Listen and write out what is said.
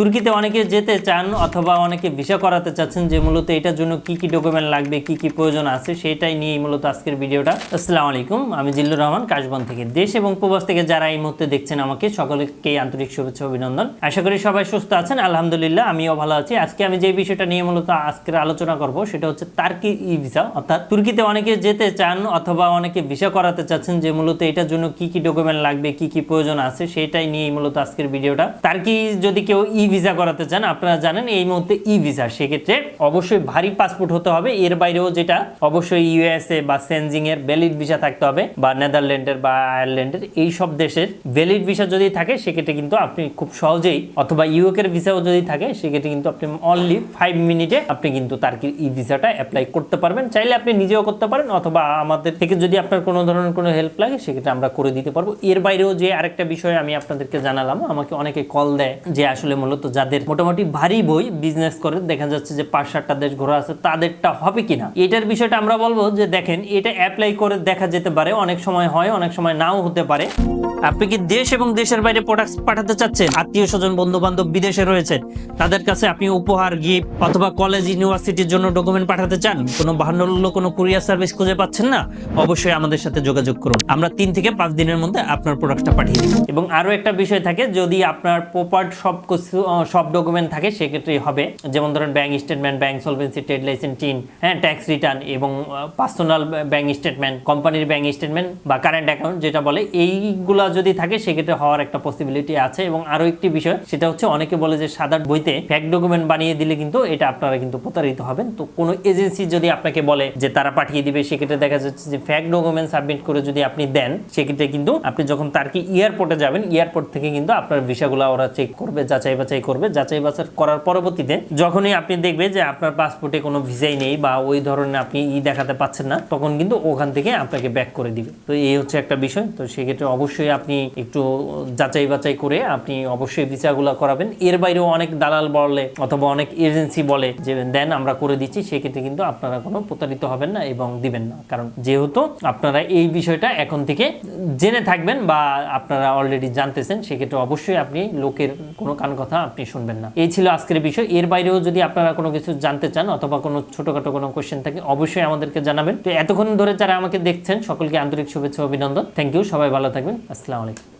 তুর্কিতে অনেকে যেতে চান অথবা অনেকে ভিসা করাতে চাচ্ছেন যে মূলত এটার জন্য কি কি ডকুমেন্ট লাগবে, কি কি প্রয়োজন আছে, সেটাই নিয়ে মূলত আজকের ভিডিওটা। আসসালামু আলাইকুম, আমি জিল্লুর রহমান, কাশবন থেকে। দেশ এবং প্রবাস থেকে যারা এই মুহূর্তে দেখছেন আমাকে, সকলকে আন্তরিক শুভেচ্ছা অভিনন্দন। আশা করি সবাই সুস্থ আছেন, আলহামদুলিল্লাহ, আমিও ভালো আছি। আজকে আমি যে বিষয়টা নিয়ে মূলত আজকের আলোচনা করব, সেটা হচ্ছে তার্কি ই ভিসা, অর্থাৎ তুর্কিতে অনেকে যেতে চান অথবা অনেকে ভিসা করাতে চাচ্ছেন যে মূলত এটার জন্য কি কি ডকুমেন্ট লাগবে, কি কি প্রয়োজন আছে, সেটাই নিয়ে মূলত আজকের ভিডিওটা। তার্কি যদি কেউ ই ভিসা করাতে চান, আপনারা জানেন এই মুহূর্তে ই ভিসা সেক্ষেত্রে অবশ্যই ভারী পাসপোর্ট হতে হবে। এর বাইরেও যেটা, অবশ্যই ইউএসএ বা সেনজিং এর ভ্যালিড ভিসা থাকতে হবে বা নেদারল্যান্ডের বা আয়ারল্যান্ডের এই সব দেশের ভ্যালিড ভিসা যদি থাকে, সেক্ষেত্রে কিন্তু আপনি খুব সহজেই, অথবা ইউকের ভিসাও যদি থাকে, সেক্ষেত্রে কিন্তু আপনি অনলি ফাইভ মিনিটে আপনি কিন্তু তার্কির ই ভিসাটা অ্যাপ্লাই করতে পারবেন। চাইলে আপনি নিজেও করতে পারেন, অথবা আমাদের থেকে যদি আপনার কোনো ধরনের কোনো হেল্প লাগে, সেক্ষেত্রে আমরা করে দিতে পারব। এর বাইরেও যে আরেকটা বিষয় আমি আপনাদেরকে জানালাম, আমাকে অনেকে কল দেয় যে আসলে মূলত যাদের মোটামুটি ভারী বই বিজনেস করে, দেখা যাচ্ছে যে পাঁচ সাতটা দেশ ঘোরা আছে, তাদেরটা হবে কিনা? এটার বিষয়টা আমরা বলব যে দেখেন, এটা অ্যাপ্লাই করে দেখা যেতে পারে, অনেক সময় হয়, অনেক সময় নাও হতে পারে। আপনি কি দেশ এবং দেশের বাইরে প্রোডাক্ট পাঠাতে চাচ্ছেন? আত্মীয় স্বজন বন্ধু বান্ধব বিদেশে রয়েছে, তাদের কাছে আপনি উপহার গিফট অথবা কলেজ ইউনিভার্সিটির জন্য ডকুমেন্ট পাঠাতে চান? কোনো বাহান্ন কোনো কুরিয়ার সার্ভিস খুঁজে পাচ্ছেন না? অবশ্যই আমাদের সাথে যোগাযোগ করুন। আমরা তিন থেকে পাঁচ দিনের মধ্যে আপনার প্রোডাক্টটা পাঠিয়ে দিই। এবং আরও একটা বিষয় থাকে, যদি আপনার প্রপার সব কিছু সব ডকুমেন্ট থাকে, সেক্ষেত্রেই হবে। যেমন ধরেন bank statement bank solvency trade licence TIN হ্যাঁ ট্যাক্স রিটার্ন এবং পার্সোনাল ব্যাংক স্টেটমেন্ট কোম্পানির ব্যাংক স্টেটমেন্ট বা কারেন্ট অ্যাকাউন্ট যেটা বলে, এইগুলা যদি থাকে, সেক্ষেত্রে হওয়ার একটা পসিবিলিটি আছে। এবং আরও একটি বিষয়, সেটা হচ্ছে অনেকে বলে যে সাদা বইতে ফ্যাক ডকুমেন্ট বানিয়ে দিলে কিন্তু এটা আপনারা কিন্তু প্রতারিত হবেন। তো কোনো এজেন্সি যদি আপনাকে বলে যে তারা পাঠিয়ে দিবে, সেক্ষেত্রে দেখা যাচ্ছে যে ফ্যাক ডকুমেন্ট সাবমিট করে যদি আপনি দেন, সেক্ষেত্রে কিন্তু আপনি যখন তার কি এয়ারপোর্টে যাবেন এয়ারপোর্ট থেকে কিন্তু আপনার ভিসাগুলো ওরা চেক করবে যাচাই বাছাই করবে। যাচাই বাছাই করার পরবর্তীতে যখনই আপনি দেখবে যে আপনার পাসপোর্টে কোনো ভিসাই নেই বা ওই ধরনের আপনি ই দেখাতে পাচ্ছেন না, তখন কিন্তু ওখান থেকে আপনাকে ব্যাক করে দিবে। তো এই হচ্ছে একটা বিষয়। তো সেক্ষেত্রে অবশ্যই আপনি একটু যাচাই বাছাই করে আপনি অবশ্যই ভিসাগুলো করাবেন। এর বাইরেও অনেক দালাল বলে অথবা অনেক এজেন্সি বলে যে, দেন আমরা করে দিচ্ছি। সেক্ষেত্রে কিন্তু আপনারা কোনো প্রতারিত হবেন না এবং দিবেন না। কারণ যেহেতু আপনারা এই বিষয়টা এখন থেকে জেনে থাকবেন বা আপনারা অলরেডি জানতেছেন, সেক্ষেত্রে অবশ্যই আপনি লোকের কোনো কান কথা আপনি শুনবেন না। এই ছিল আজকের বিষয়। এর বাইরেও যদি আপনারা কোনো কিছু জানতে চান অথবা কোনো ছোটখাটো কোনো কোয়েশ্চেন থাকে, অবশ্যই আমাদেরকে জানাবেন। তো এতক্ষণ ধরে যারা আমাকে দেখছেন, সকলকে আন্তরিক শুভেচ্ছা অভিনন্দন। থ্যাংক ইউ সবাই ভালো থাকবেন। আসসালামু আলাইকুম।